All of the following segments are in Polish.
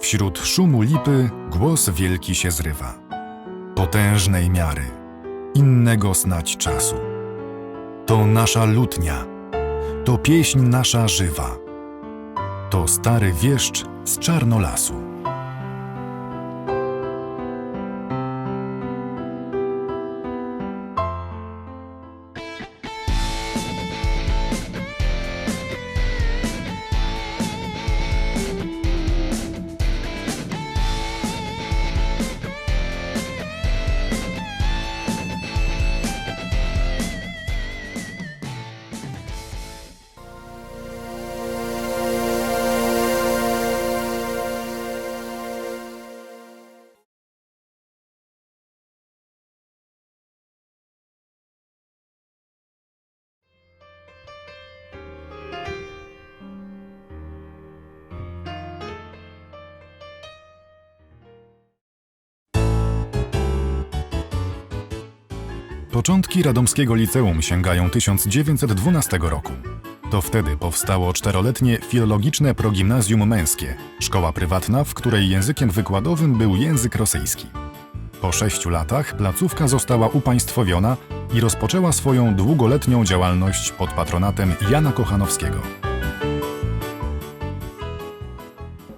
Wśród szumu lipy głos wielki się zrywa. Potężnej miary, innego snać czasu. To nasza lutnia, to pieśń nasza żywa. To stary wieszcz z czarnolasu. Początki Radomskiego Liceum sięgają 1912 roku. To wtedy powstało czteroletnie filologiczne progimnazjum męskie, szkoła prywatna, w której językiem wykładowym był język rosyjski. Po sześciu latach placówka została upaństwowiona i rozpoczęła swoją długoletnią działalność pod patronatem Jana Kochanowskiego.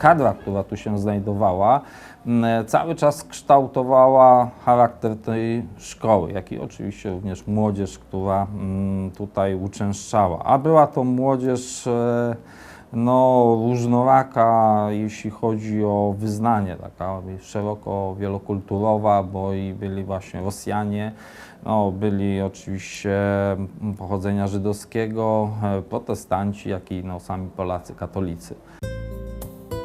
kadra, która tu się znajdowała, cały czas kształtowała charakter tej szkoły, jak i oczywiście również młodzież, która mm, tutaj uczęszczała. A była to młodzież e, no, różnoraka, jeśli chodzi o wyznanie, taka szeroko wielokulturowa, bo i byli właśnie Rosjanie, no, byli oczywiście mm, pochodzenia żydowskiego, e, protestanci, jak i no, sami Polacy katolicy.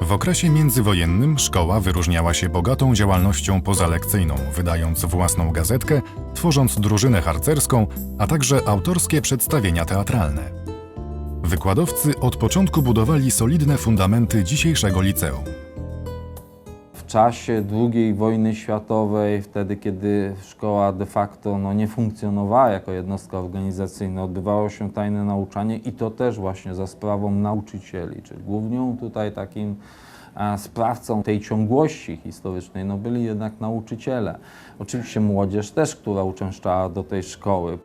W okresie międzywojennym szkoła wyróżniała się bogatą działalnością pozalekcyjną, wydając własną gazetkę, tworząc drużynę harcerską, a także autorskie przedstawienia teatralne. Wykładowcy od początku budowali solidne fundamenty dzisiejszego liceum. Czasie II wojny światowej, wtedy kiedy szkoła de facto no, nie funkcjonowała jako jednostka organizacyjna, odbywało się tajne nauczanie i to też właśnie za sprawą nauczycieli, czyli głównie tutaj takim sprawcą tej ciągłości historycznej no, byli jednak nauczyciele. Oczywiście młodzież też, która uczęszczała do tej szkoły.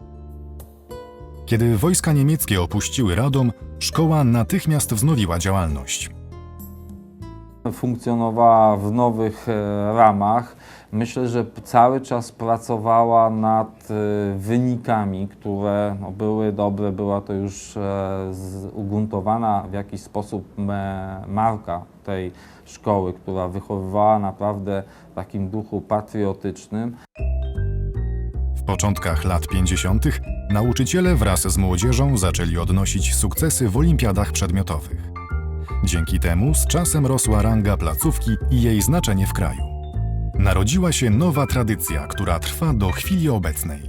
Kiedy wojska niemieckie opuściły Radom, szkoła natychmiast wznowiła działalność. Funkcjonowała w nowych e, ramach. Myślę, że cały czas pracowała nad e, wynikami, które no, były dobre. Była to już e, ugruntowana w jakiś sposób marka tej szkoły, która wychowywała naprawdę w takim duchu patriotycznym. W początkach lat 50. nauczyciele wraz z młodzieżą zaczęli odnosić sukcesy w olimpiadach przedmiotowych. Dzięki temu z czasem rosła ranga placówki i jej znaczenie w kraju. Narodziła się nowa tradycja, która trwa do chwili obecnej.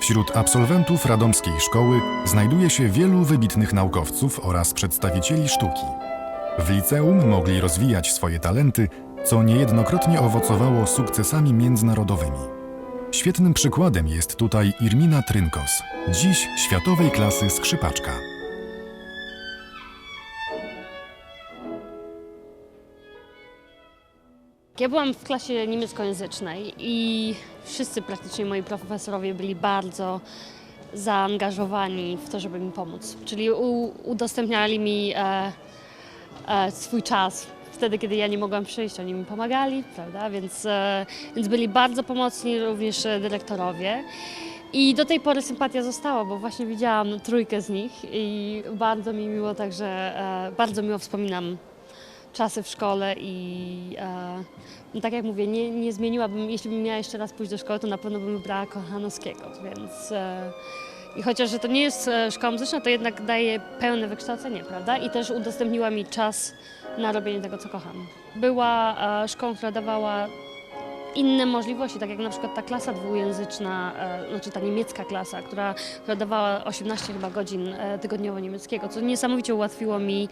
Wśród absolwentów radomskiej szkoły znajduje się wielu wybitnych naukowców oraz przedstawicieli sztuki. W liceum mogli rozwijać swoje talenty, co niejednokrotnie owocowało sukcesami międzynarodowymi. Świetnym przykładem jest tutaj Irmina Trynkos, dziś światowej klasy skrzypaczka. Ja byłam w klasie niemieckojęzycznej i wszyscy praktycznie moi profesorowie byli bardzo zaangażowani w to, żeby mi pomóc. Czyli udostępniali mi e, swój czas. Wtedy, kiedy ja nie mogłam przyjść, oni mi pomagali, prawda? Więc, e, więc byli bardzo pomocni również e, dyrektorowie. I do tej pory sympatia została, bo właśnie widziałam trójkę z nich i bardzo mi miło, także e, bardzo miło wspominam czasy w szkole i e, no tak jak mówię, nie, nie zmieniłabym, jeśli bym miała jeszcze raz pójść do szkoły, to na pewno bym wybrała Kochanowskiego, więc e, i chociaż że to nie jest e, szkoła muzyczna, to jednak daje pełne wykształcenie, prawda? I też udostępniła mi czas na robienie tego, co kocham. Była e, szkołą, która dawała inne możliwości, tak jak na przykład ta klasa dwujęzyczna, e, znaczy ta niemiecka klasa, która, która dawała 18 chyba godzin e, tygodniowo niemieckiego, co niesamowicie ułatwiło mi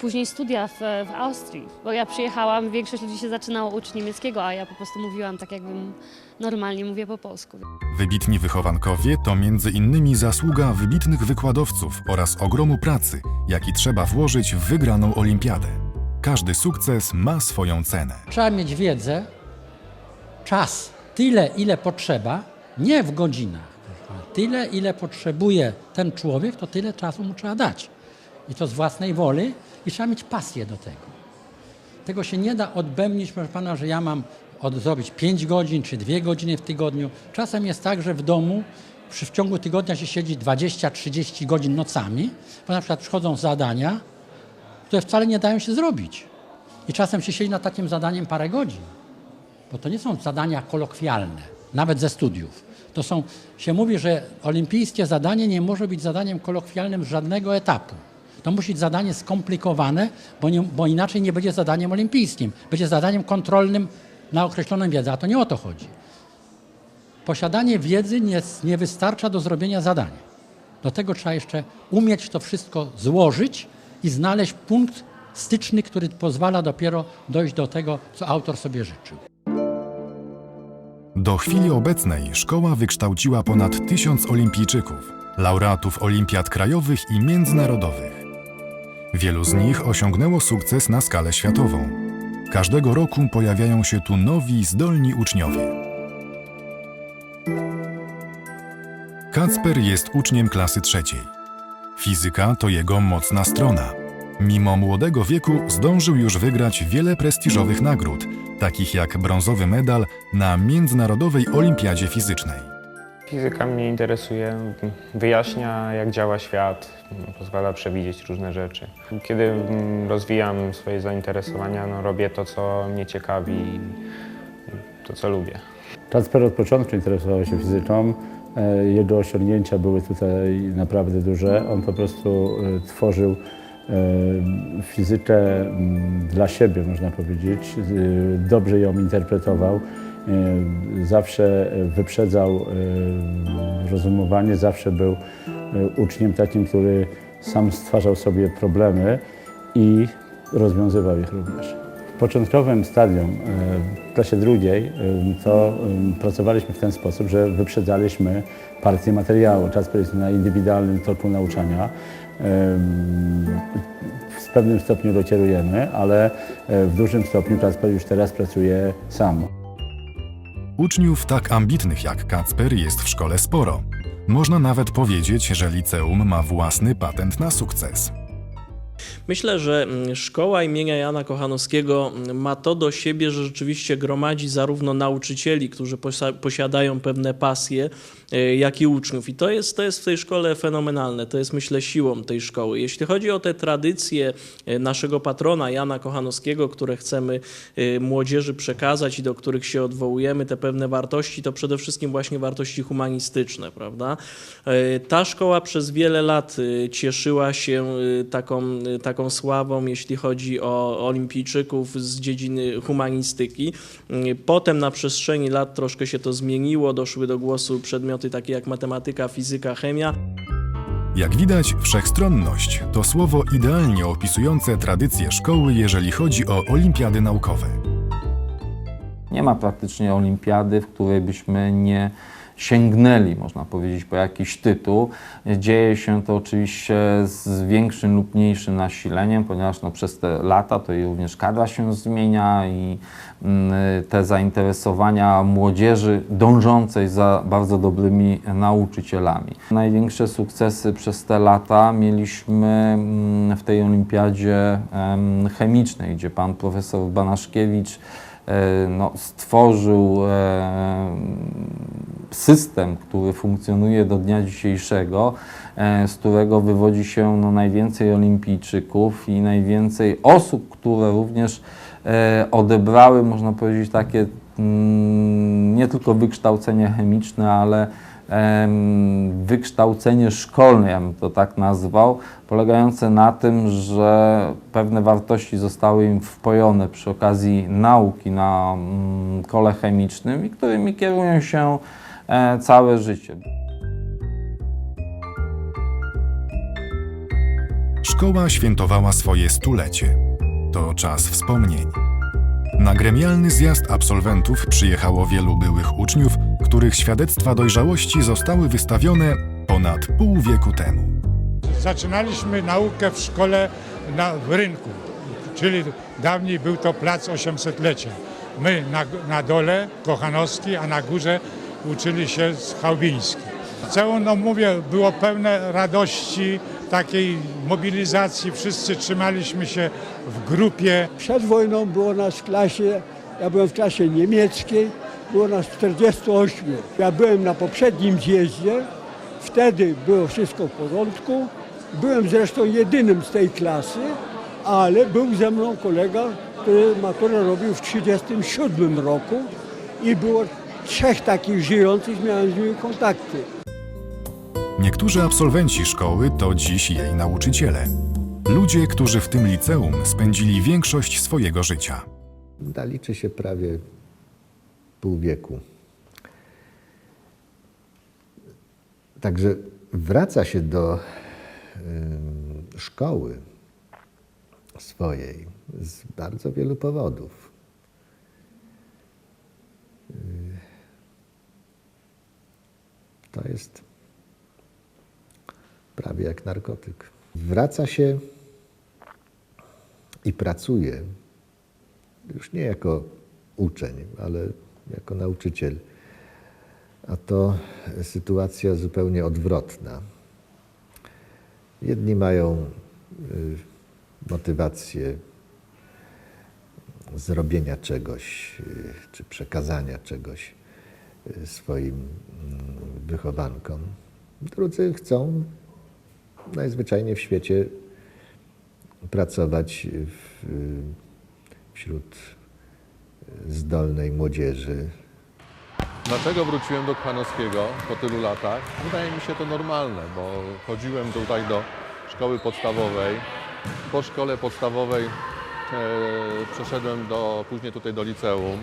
później studia w, w Austrii, bo ja przyjechałam, większość ludzi się zaczynało uczyć niemieckiego, a ja po prostu mówiłam tak, jakbym normalnie mówię po polsku. Wybitni wychowankowie to między innymi zasługa wybitnych wykładowców oraz ogromu pracy, jaki trzeba włożyć w wygraną olimpiadę. Każdy sukces ma swoją cenę. Trzeba mieć wiedzę, czas, tyle ile potrzeba, nie w godzinach. Tyle ile potrzebuje ten człowiek, to tyle czasu mu trzeba dać. I to z własnej woli i trzeba mieć pasję do tego. Tego się nie da odbębnić, proszę pana, że ja mam zrobić 5 godzin czy 2 godziny w tygodniu. Czasem jest tak, że w domu przy, w ciągu tygodnia się siedzi 20-30 godzin nocami, bo na przykład przychodzą zadania, które wcale nie dają się zrobić. I czasem się siedzi nad takim zadaniem parę godzin, bo to nie są zadania kolokwialne, nawet ze studiów. To są, się mówi, że olimpijskie zadanie nie może być zadaniem kolokwialnym żadnego etapu. To musi być zadanie skomplikowane, bo, nie, bo inaczej nie będzie zadaniem olimpijskim. Będzie zadaniem kontrolnym na określoną wiedzę, a to nie o to chodzi. Posiadanie wiedzy nie, nie wystarcza do zrobienia zadania. Do tego trzeba jeszcze umieć to wszystko złożyć i znaleźć punkt styczny, który pozwala dopiero dojść do tego, co autor sobie życzył. Do chwili obecnej szkoła wykształciła ponad tysiąc olimpijczyków, laureatów olimpiad krajowych i międzynarodowych. Wielu z nich osiągnęło sukces na skalę światową. Każdego roku pojawiają się tu nowi, zdolni uczniowie. Kacper jest uczniem klasy trzeciej. Fizyka to jego mocna strona. Mimo młodego wieku zdążył już wygrać wiele prestiżowych nagród, takich jak brązowy medal na Międzynarodowej Olimpiadzie Fizycznej. Fizyka mnie interesuje, wyjaśnia jak działa świat, pozwala przewidzieć różne rzeczy. Kiedy mm, rozwijam swoje zainteresowania, no, robię to, co mnie ciekawi i to, co lubię. Kacper od początku interesował się fizyką. E, Jego osiągnięcia były tutaj naprawdę duże. On po prostu e, tworzył fizykę mm, dla siebie, można powiedzieć. E, Dobrze ją interpretował. E, Zawsze wyprzedzał e, rozumowanie, zawsze był e, uczniem takim, który sam stwarzał sobie problemy i rozwiązywał ich również. W początkowym stadium, e, w klasie drugiej, e, to e, pracowaliśmy w ten sposób, że wyprzedzaliśmy partię materiału. Czas jest na indywidualnym toku nauczania. W pewnym stopniu go kierujemy, ale e, w dużym stopniu Kacper już teraz pracuje sam. Uczniów tak ambitnych jak Kacper jest w szkole sporo. Można nawet powiedzieć, że liceum ma własny patent na sukces. Myślę, że mm, szkoła imienia Jana Kochanowskiego mm, ma to do siebie, że rzeczywiście gromadzi zarówno nauczycieli, którzy posiadają pewne pasje, e, jak i uczniów. I to jest, to jest w tej szkole fenomenalne. To jest, myślę, siłą tej szkoły. Jeśli chodzi o te tradycje e, naszego patrona Jana Kochanowskiego, które chcemy e, młodzieży przekazać i do których się odwołujemy, te pewne wartości, to przede wszystkim właśnie wartości humanistyczne, prawda? Ta szkoła przez wiele lat cieszyła się taką, taką sławą, jeśli chodzi o olimpijczyków z dziedziny humanistyki. E, Potem na przestrzeni lat troszkę się to zmieniło, doszły do głosu przedmioty takie jak matematyka, fizyka, chemia. Jak widać, wszechstronność to słowo idealnie opisujące tradycje szkoły, jeżeli chodzi o olimpiady naukowe. Nie ma praktycznie olimpiady, w której byśmy nie sięgnęli, można powiedzieć, po jakiś tytuł. Dzieje się to oczywiście z większym lub mniejszym nasileniem, ponieważ no, przez te lata to również kadra się zmienia i mm, te zainteresowania młodzieży dążącej za bardzo dobrymi nauczycielami. Największe sukcesy przez te lata mieliśmy mm, w tej olimpiadzie em, chemicznej, gdzie pan profesor Banaszkiewicz no, stworzył e, system, który funkcjonuje do dnia dzisiejszego, e, z którego wywodzi się no, najwięcej olimpijczyków i najwięcej osób, które również e, odebrały, można powiedzieć, takie mm, nie tylko wykształcenie chemiczne, ale wykształcenie szkolne, ja bym to tak nazwał, polegające na tym, że pewne wartości zostały im wpojone przy okazji nauki na mm, kole chemicznym i którymi kierują się e, całe życie. Szkoła świętowała swoje stulecie. To czas wspomnień. Na gremialny zjazd absolwentów przyjechało wielu byłych uczniów, których świadectwa dojrzałości zostały wystawione ponad pół wieku temu. Zaczynaliśmy naukę w szkole na, w rynku, czyli dawniej był to plac 800-lecia. My na, na dole, Kochanowski, a na górze uczyli się z Chałbiński. Całą, no mówię, było pełne radości, takiej mobilizacji. Wszyscy trzymaliśmy się w grupie. Przed wojną było nas w klasie, ja byłem w klasie niemieckiej, było nas 48. Ja byłem na poprzednim zjeździe, wtedy było wszystko w porządku. Byłem zresztą jedynym z tej klasy, ale był ze mną kolega, który maturę robił w 1937 roku i było trzech takich żyjących, miałem z nimi kontakty. Niektórzy absolwenci szkoły to dziś jej nauczyciele. Ludzie, którzy w tym liceum spędzili większość swojego życia. Da liczy się prawie pół wieku. Także wraca się do szkoły swojej z bardzo wielu powodów. Yy, To jest prawie jak narkotyk. Wraca się i pracuje już nie jako uczeń, ale jako nauczyciel. A to sytuacja zupełnie odwrotna. Jedni mają y, motywację zrobienia czegoś, y, czy przekazania czegoś y, swoim mm, wychowankom. Drudzy chcą najzwyczajniej w świecie pracować w, wśród zdolnej młodzieży. Dlaczego wróciłem do Kochanowskiego po tylu latach? Wydaje mi się to normalne, bo chodziłem tutaj do szkoły podstawowej. Po szkole podstawowej e, przeszedłem do, później tutaj do liceum.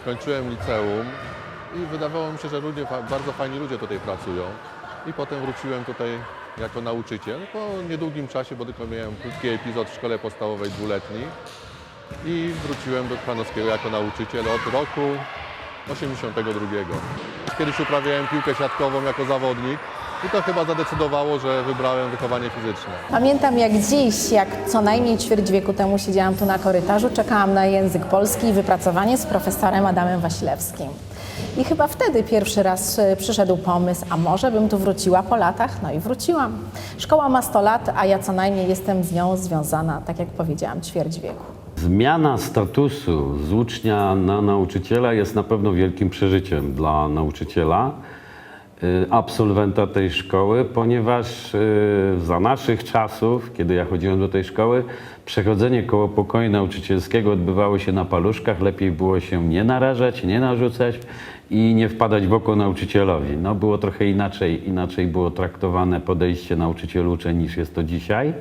Skończyłem liceum i wydawało mi się, że ludzie, bardzo fajni ludzie tutaj pracują. I potem wróciłem tutaj jako nauczyciel po niedługim czasie, bo tylko miałem krótki epizod w szkole podstawowej dwuletni. I wróciłem do Kochanowskiego jako nauczyciel od roku 82. Kiedyś uprawiałem piłkę siatkową jako zawodnik i to chyba zadecydowało, że wybrałem wychowanie fizyczne. Pamiętam jak dziś, jak co najmniej ćwierć wieku temu siedziałam tu na korytarzu, czekałam na język polski i wypracowanie z profesorem Adamem Wasilewskim. I chyba wtedy pierwszy raz e, przyszedł pomysł, a może bym tu wróciła po latach? No i wróciłam. Szkoła ma 100 lat, a ja co najmniej jestem z nią związana, tak jak powiedziałam, ćwierć wieku. Zmiana statusu z ucznia na nauczyciela jest na pewno wielkim przeżyciem dla nauczyciela, y, absolwenta tej szkoły, ponieważ y, za naszych czasów, kiedy ja chodziłem do tej szkoły, przechodzenie koło pokoju nauczycielskiego odbywało się na paluszkach. Lepiej było się nie narażać, nie narzucać i nie wpadać w oko nauczycielowi. No, było trochę inaczej, inaczej było traktowane podejście nauczyciel-uczeń niż jest to dzisiaj.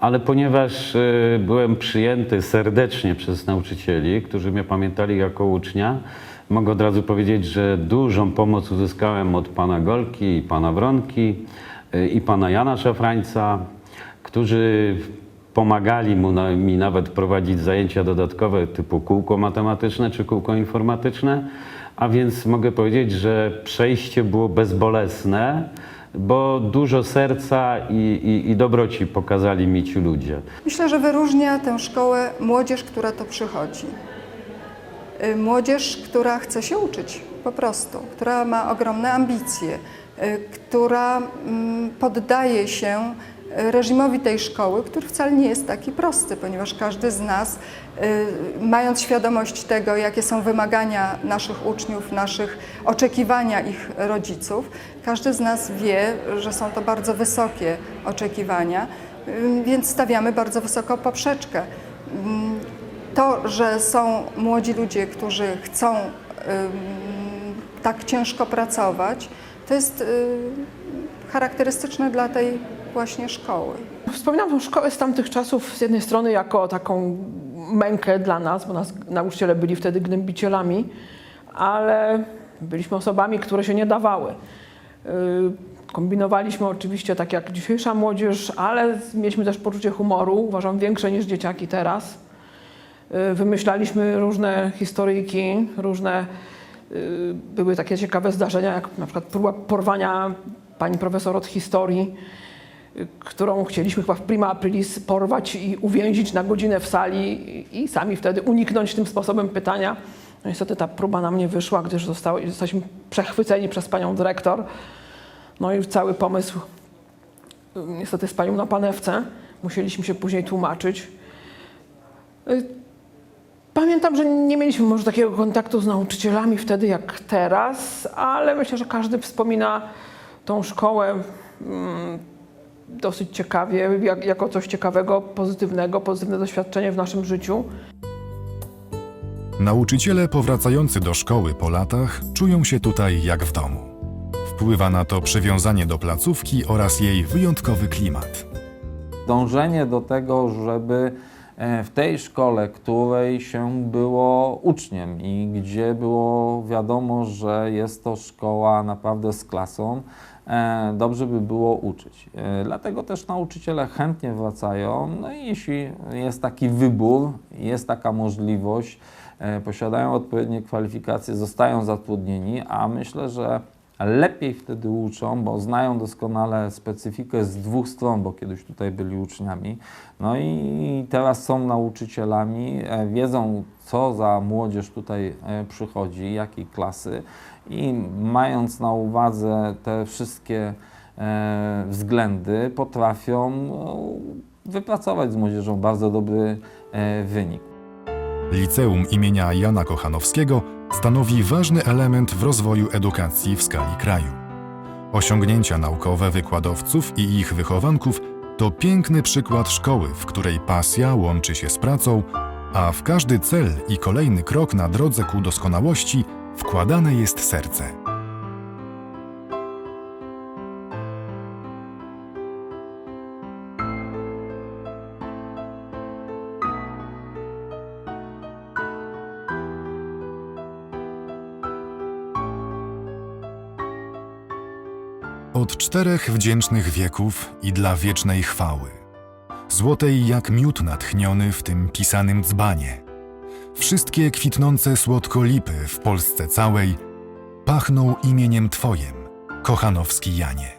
Ale ponieważ y, byłem przyjęty serdecznie przez nauczycieli, którzy mnie pamiętali jako ucznia, mogę od razu powiedzieć, że dużą pomoc uzyskałem od pana Golki i pana Wronki y, i pana Jana Szafrańca, którzy pomagali mu na, mi nawet prowadzić zajęcia dodatkowe typu kółko matematyczne czy kółko informatyczne. A więc mogę powiedzieć, że przejście było bezbolesne, bo dużo serca i, i, i dobroci pokazali mi ci ludzie. Myślę, że wyróżnia tę szkołę młodzież, która tu przychodzi. Y, Młodzież, która chce się uczyć po prostu, która ma ogromne ambicje, y, która mm, poddaje się reżimowi tej szkoły, który wcale nie jest taki prosty, ponieważ każdy z nas, y, mając świadomość tego, jakie są wymagania naszych uczniów, naszych oczekiwania ich rodziców, każdy z nas wie, że są to bardzo wysokie oczekiwania, więc stawiamy bardzo wysoko poprzeczkę. To, że są młodzi ludzie, którzy chcą tak ciężko pracować, To jest y, charakterystyczne dla tej właśnie szkoły. Wspominam tą szkołę z tamtych czasów z jednej strony jako taką mękę dla nas, bo nas nauczyciele byli wtedy gnębicielami, ale byliśmy osobami, które się nie dawały. Yy, Kombinowaliśmy oczywiście tak jak dzisiejsza młodzież, ale mieliśmy też poczucie humoru, uważam większe niż dzieciaki teraz. Yy, Wymyślaliśmy różne historyjki, różne yy, były takie ciekawe zdarzenia, jak na przykład próba porwania pani profesor od historii, którą chcieliśmy chyba w prima aprilis porwać i uwięzić na godzinę w sali i- sami wtedy uniknąć tym sposobem pytania. No niestety ta próba nam nie wyszła, gdyż zostaliśmy przechwyceni przez panią dyrektor. No i cały pomysł y, niestety spalił na panewce. Musieliśmy się później tłumaczyć. Y, Pamiętam, że nie mieliśmy może takiego kontaktu z nauczycielami wtedy jak teraz, ale myślę, że każdy wspomina tą szkołę mm, dosyć ciekawie, jak, jako coś ciekawego, pozytywnego, pozytywne doświadczenie w naszym życiu. Nauczyciele powracający do szkoły po latach czują się tutaj jak w domu. Wpływa na to przywiązanie do placówki oraz jej wyjątkowy klimat. dążenie do tego, żeby e, w tej szkole, której się było uczniem i gdzie było wiadomo, że jest to szkoła naprawdę z klasą, dobrze by było uczyć. E, Dlatego też nauczyciele chętnie wracają, no i jeśli jest taki wybór, jest taka możliwość, e, posiadają odpowiednie kwalifikacje, zostają zatrudnieni, a myślę, że lepiej wtedy uczą, bo znają doskonale specyfikę z dwóch stron, bo kiedyś tutaj byli uczniami. No i teraz są nauczycielami, e, wiedzą co za młodzież tutaj e, przychodzi, jakiej klasy i mając na uwadze te wszystkie e, względy, potrafią wypracować z młodzieżą bardzo dobry wynik. Liceum imienia Jana Kochanowskiego stanowi ważny element w rozwoju edukacji w skali kraju. Osiągnięcia naukowe wykładowców i ich wychowanków to piękny przykład szkoły, w której pasja łączy się z pracą, a w każdy cel i kolejny krok na drodze ku doskonałości wkładane jest serce. Od czterech wdzięcznych wieków i dla wiecznej chwały, złotej jak miód natchniony w tym pisanym dzbanie. Wszystkie kwitnące słodko lipy w Polsce całej pachną imieniem Twojem, Kochanowski Janie.